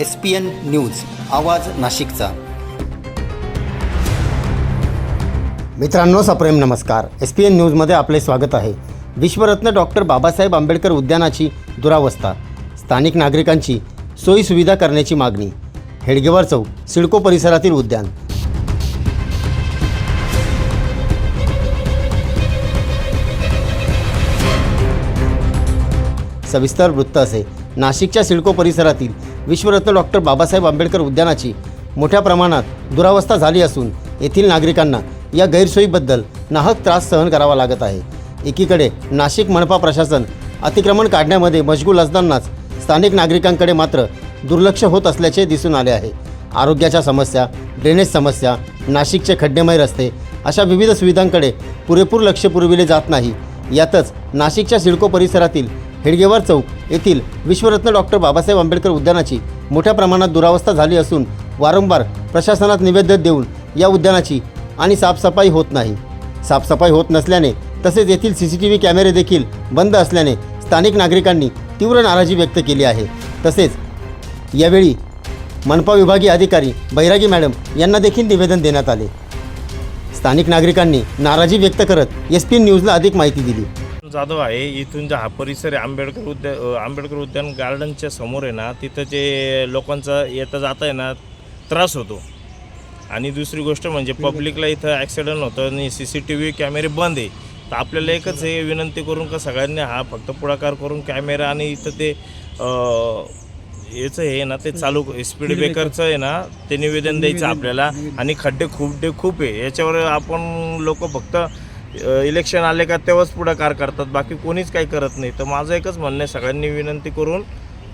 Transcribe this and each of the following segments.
S P N news आवाज नाशिकचा. मित्रांनो सप्रेम नमस्कार. एस पी एन न्यूजमध्ये आपले स्वागत आहे. विश्वरत्न डॉक्टर बाबासाहेब आंबेडकर उद्यानाची दुरावस्था स्थानिक नागरिकांची सोयीसुविधा करण्याची मागणी हेडगेवार चौक सिडको परिसरातील उद्यान. सविस्तर वृत्त असे. नाशिकच्या सिडको परिसरातील विश्वरत्न डॉक्टर बाबासाहेब आंबेडकर उद्यानाची मोठ्या प्रमाणात दुरावस्था झाली असून येथील नागरिकांना या गैरसोयीबद्दल नाहक त्रास सहन करावा लागत आहे. एकीकडे नाशिक मनपा प्रशासन अतिक्रमण काढण्यामध्ये मशगूल असतानाच स्थानिक नागरिकांकडे मात्र दुर्लक्ष होत असल्याचे दिसून आले आहे. आरोग्याच्या समस्या ड्रेनेज समस्या नाशिकचे खड्डेमय रस्ते अशा विविध सुविधांकडे पुरेपूर लक्ष पुरविले जात नाही. यातच नाशिकच्या सिडको परिसरातील हेडगेवार चौक येथील विश्वरत्न डॉक्टर बाबासाहेब आंबेडकर उद्यानाची मोठ्या प्रमाणात दुरावस्था झाली असून वारंवार प्रशासनात निवेदन देऊन या उद्यानाची आणि साफसफाई होत नाही. साफसफाई होत नसल्याने तसेच येथील सी सी टी व्ही कॅमेरे देखील बंद असल्याने स्थानिक नागरिकांनी तीव्र नाराजी व्यक्त केली आहे. तसेच यावेळी मनपा विभागीय अधिकारी बैरागी मॅडम यांना देखील निवेदन देण्यात आले. स्थानिक नागरिकांनी नाराजी व्यक्त करत एस पी न्यूजला अधिक माहिती दिली. जाधव आहे इथून जो हा परिसर आहे आंबेडकर उद्या आंबेडकर उद्यान गार्डनच्या समोर आहे ना तिथं जे लोकांचा येता जाता आहे ना त्रास होतो. आणि दुसरी गोष्ट म्हणजे पब्लिकला इथं ॲक्सिडेंट होतं आणि सी सी टी व्ही कॅमेरे बंद आहे. तर आपल्याला एकच हे विनंती करून का सगळ्यांनी हा फक्त पुढाकार करून कॅमेरा आणि इथं ते याचं हे ना ते चालू स्पीड ब्रेकरचं आहे ना ते निवेदन द्यायचं आपल्याला. आणि खड्डे खूप डे खूप आहे. याच्यावर आपण लोक फक्त इलेक्शन आले का तेव्हाच पुढाकार करतात. बाकी कोणीच काही करत नाही. तर माझं एकच म्हणणं आहे सगळ्यांनी विनंती करून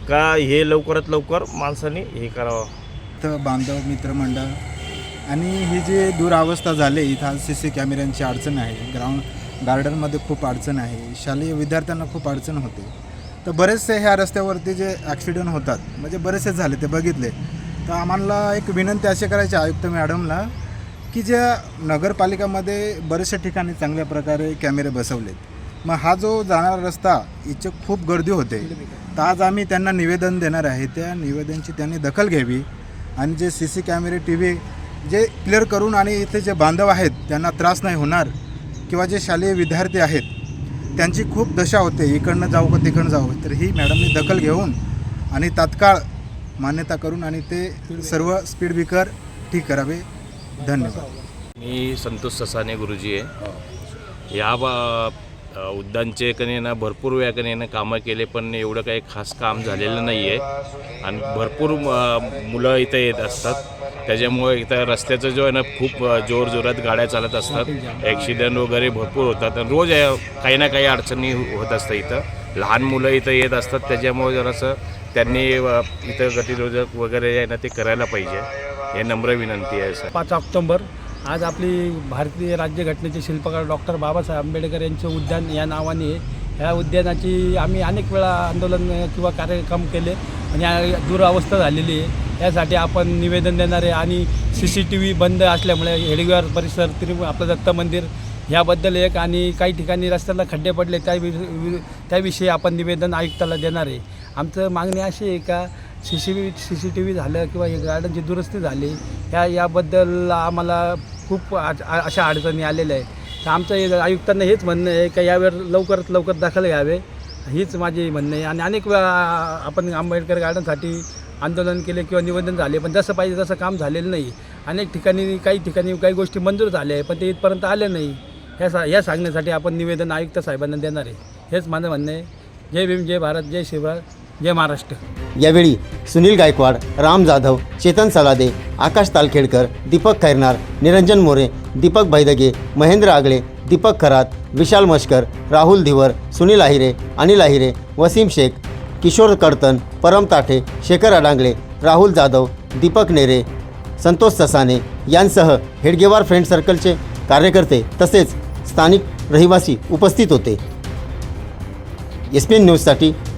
का हे लवकरात लवकर माणसांनी हे करावं. तर बांधव मित्रमंडळ आणि ही जी दुरावस्था झाली इथं सी सी कॅमेऱ्यांची अडचण आहे. ग्राउंड गार्डनमध्ये खूप अडचण आहे. शालेय विद्यार्थ्यांना खूप अडचण होते. तर बरेचसे ह्या रस्त्यावरती जे ॲक्सिडेंट होतात म्हणजे बरेचसे झाले ते बघितले. तर आम्हाला एक विनंती अशी करायची आयुक्त मॅडमला की ज्या नगरपालिकामध्ये बरेचशा ठिकाणी चांगल्या प्रकारे कॅमेरे बसवलेत. मग हा जो जाणारा रस्ता इथे खूप गर्दी होते. तर आज आम्ही त्यांना निवेदन देणार आहे. त्या निवेदनची त्यांनी दखल घ्यावी आणि जे सी सी कॅमेरे टी व्ही जे क्लिअर करून आणि इथे जे बांधव आहेत त्यांना त्रास नाही होणार किंवा जे शालेय विद्यार्थी आहेत त्यांची खूप दशा होते. इकडनं जाऊ का तिकडनं जाऊ. तर ही मॅडमनी दखल घेऊन आणि तात्काळ मान्यता करून आणि ते सर्व स्पीड ब्रेकर ठीक करावे. धन्यवाद. मी संतोष ससाने गुरुजी आहे. या बा उद्यानचे कनेनं भरपूर वेळा ना कामं केले पण एवढं काही खास काम झालेलं नाही आहे आणि भरपूर मुलं इथं येत असतात. त्याच्यामुळे इथं रस्त्याचं जो आहे ना खूप जोरजोरात गाड्या चालत असतात. ॲक्सिडेंट वगैरे भरपूर होतात. आणि रोज काही ना काही अडचणी होत असतं इथं. लहान मुलं इथं येत असतात. त्याच्यामुळे जरासं त्यांनी इतर इथं गतिरोधक वगैरे आहे ना ते करायला पाहिजे. हे नम्र विनंती आहे सर. पाच ऑक्टोंबर आज आपली भारतीय राज्यघटनेचे शिल्पकार डॉक्टर बाबासाहेब आंबेडकर यांचं उद्यान या नावाने ह्या उद्यानाची आम्ही अनेक वेळा आंदोलन किंवा कार्यक्रम केले आणि दुरावस्था झालेली आहे. यासाठी आपण निवेदन देणार आहे आणि सी सी टी व्ही बंद असल्यामुळे हेडगेवार परिसर तिरु आपलं दत्त मंदिर ह्याबद्दल एक आणि काही ठिकाणी रस्त्याला खड्डे पडले त्या वि- त्याविषयी आपण निवेदन आयुक्ताला देणार आहे. आमचं मागणी अशी आहे का C C V C C T V झालं किंवा हे गार्डनची दुरुस्ती झाली या याबद्दल आम्हाला खूप आ- अशा अडचणी आलेल्या आहेत. तर आमचं हे आयुक्तांना हेच म्हणणं आहे का यावर लवकरात लवकर दखल घ्यावे हीच माझी म्हणणं आहे. आणि अनेक वेळा आपण आंबेडकर गार्डनसाठी आंदोलन केले किंवा निवेदन झाले पण जसं पाहिजे तसं काम झालेलं नाही. अनेक ठिकाणी काही ठिकाणी काही गोष्टी मंजूर झाल्या आहे पण ते इथपर्यंत आले नाही. ह्या सा ह्या सांगण्यासाठी आपण निवेदन आयुक्त साहेबांना देणार आहे. हेच माझं म्हणणं आहे. जय भीम जय भारत जय शिवराज जय महाराष्ट्र. यावेळी सुनील गायकवाड राम जाधव चेतन सलादे आकाश तालखेडकर दीपक खैरनार निरंजन मोरे दीपक भैदगे महेंद्र आगळे दीपक खरात विशाल मशकर राहुल धिवर सुनील आहिरे अनिल आहिरे वसीम शेख किशोर कडतन परम ताठे शेखर अडांगळे राहुल जाधव दीपक नेरे संतोष ससाने यांसह हेडगेवार फ्रेंड सर्कलचे कार्यकर्ते तसेच स्थानिक रहिवासी उपस्थित होते. एस पी एन न्यूजसाठी